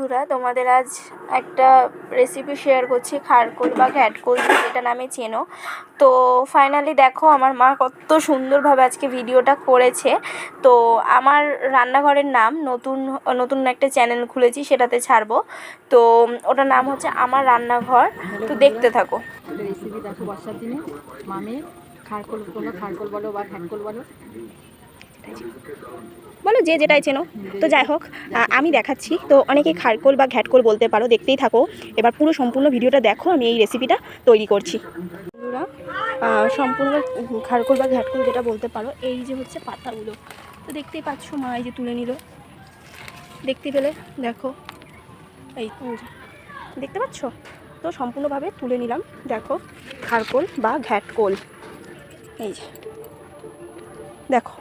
বন্ধুরা, তোমাদের আজ একটা রেসিপি শেয়ার করছি, খারকোল বা ঘ্যাটকোল, যেটা নামে চেনো। তো ফাইনালি দেখো, আমার মা কত সুন্দরভাবে আজকে ভিডিওটা করেছে। তো আমার রান্নাঘরের নাম, নতুন নতুন একটা চ্যানেল খুলেছি, সেটাতে ছাড়বো। তো ওটার নাম হচ্ছে আমার রান্নাঘর। তো দেখতে থাকো। রেসিপি দেখো, বর্ষার দিনে খারকোল খারকোল বলো বা ঘ্যাটকোল বলো। বলো যে যেটাই চেনো। তো যাই হোক আমি দেখাচ্ছি। তো অনেকে খারকোল বা ঘ্যাটকোল বলতে পারো, দেখতেই থাকো। এবার পুরো সম্পূর্ণ ভিডিওটা দেখো, আমি এই রেসিপিটা তৈরি করছি। সম্পূর্ণ খারকোল বা ঘ্যাটকোল যেটা বলতে পারো, এই যে হচ্ছে পাতাগুলো। তো দেখতেই পাচ্ছ, মা এই যে তুলে নিল। দেখতে পেলে? দেখো। এই এই দেখতে পাচ্ছ? তো সম্পূর্ণভাবে তুলে নিলাম। দেখো, খারকোল বা ঘ্যাটকোল। এই যে, দেখো।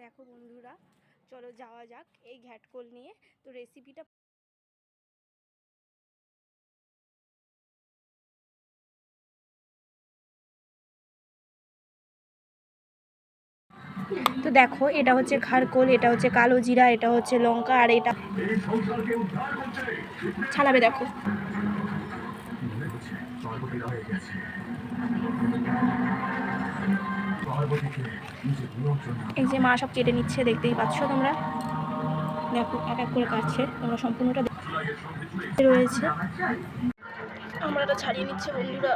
দেখো বন্ধুরা চলো যাওয়া যাক এই ঘ্যাটকোল নিয়ে। তো রেসিপিটা তো দেখো, এটা হচ্ছে খারকোল, এটা হচ্ছে কালো জিরা, এটা হচ্ছে লঙ্কা, আর এটা ছালাবে দেখো। এই যে মা সব কেটে নিচ্ছে, দেখতেই পাচ্ছ তোমরা? দেখো, এক এক করে কাটছে, তোমরা সম্পূর্ণটা রয়েছে। আমরা এটা ছাড়িয়ে নিচ্ছে, বন্ধুরা।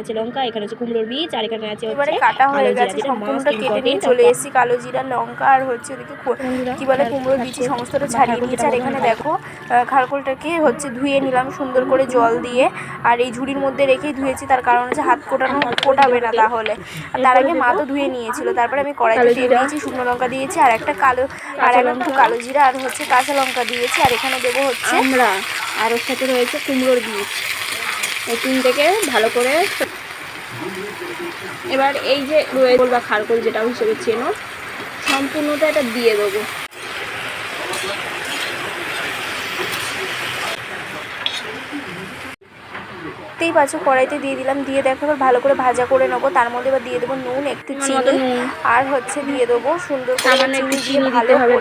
আছে লঙ্কা এখানে আছে কুমড়োর বীজ আর এখানে আছে এবারে কাটা হয়ে গেছে সম্পূর্ণটা কেটে নিয়ে চলে এসেছি কালো জিরা লঙ্কা আর হচ্ছে ওদিকে কি বলে কুমড়োর হচ্ছে বিচি সমস্তটা ছাড়িয়ে নিয়েছি আর এখানে দেখো খারকোলটাকে হচ্ছে ধুয়ে নিলাম সুন্দর করে জল দিয়ে আর এই ঝুড়ির মধ্যে রেখেই ধুয়েছি তার কারণ হচ্ছে হাত কোটানো কোটাবে না তাহলে। আর তার আগে মা তো ধুয়ে নিয়েছিল তারপরে আমি কড়াইতে তেল দিয়েছি শুকনো লঙ্কা দিয়েছি আর একটা কালো আর একটু কালো জিরা আর হচ্ছে কাঁচা লঙ্কা দিয়েছি আর এখানে দেবো হচ্ছে আমরা আর ওর সাথে রয়েছে কুমড়োর বীজ। তিনটেকে ভালো করে এবার এই যে রয়েল বা খারকোল যেটা হিসেবে চেনো, সম্পূর্ণটা এটা দিয়ে দেবো। দেখতেই পাচ্ছ কড়াইতে দিয়ে দিলাম দিয়ে দেখো এবার ভালো করে ভাজা করে নেব। তার মধ্যে এবার দিয়ে দেবো নুন একটু চিনি আর হচ্ছে দিয়ে দেবো সুন্দর করে একটু চিনি ভালো হবে,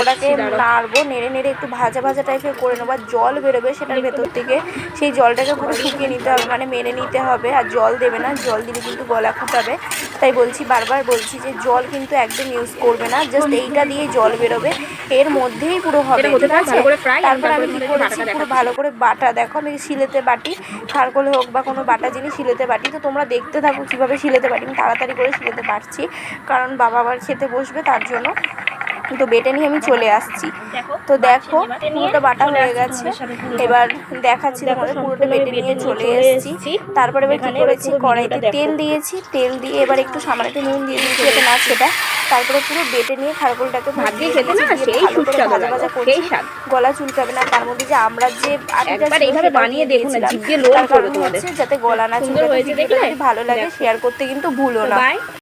ওটাকে নাড়বো নেড়ে নেড়ে একটু ভাজা ভাজা টাইপের করে নেব। আর জল বেরোবে সেটার ভেতর থেকে। সেই জলটাকে পুরো শুকিয়ে নিতে হবে মানে মেরে নিতে হবে। আর জল দেবে না জল দিলে কিন্তু গলা ফুটাবে। তাই বলছি বারবার বলছি যে জল কিন্তু একদম ইউজ করবে না জাস্ট এইটা দিয়ে জল বেরোবে। এর মধ্যেই পুরো হবে ঠিক আছে? তারপর আমি কি করেছি? পুরো ভালো করে বাটা দেখো আমি শিলেতে বাটি খারকোল হোক বা কোনো বাটা জিনিস শিলেতে বাটি তো তোমরা দেখতে থাকো কীভাবে শিলেতে বাটি আমি তাড়াতাড়ি করে শিলেতে পারছি কারণ বাবা আবার খেতে বসবে তার জন্য তো বেটে নিয়ে আমি চলে আসছি। তো দেখো পুরোটা বাটা হয়ে গেছে। এবার দেখাচ্ছি তোমাদের পুরোটা বেটে নিয়ে চলে এসেছি। তারপরে এবার কী করেছি? কড়াইতে তেল দিয়েছি। তেল দিয়ে এবার একটু সামান্য একটু নুন দিয়ে দিয়েছি যাতে না সেটা তারপরে পুরো বেটে নিয়ে খারকোলটাকে ভাজিয়ে দিয়ে দিয়ে খেতে না সেই সুস্বাদু লাগে, সেই স্বাদ। গলা চুলকাবে না তার মধ্যে যে আমরা যে একবার এইভাবে বানিয়ে দেখুন না, জিভ জিভে লোল করে করবে তোমাদের। যাতে গলা না চুলকাবে ভালো লাগে শেয়ার করতে কিন্তু ভুলো না। বাই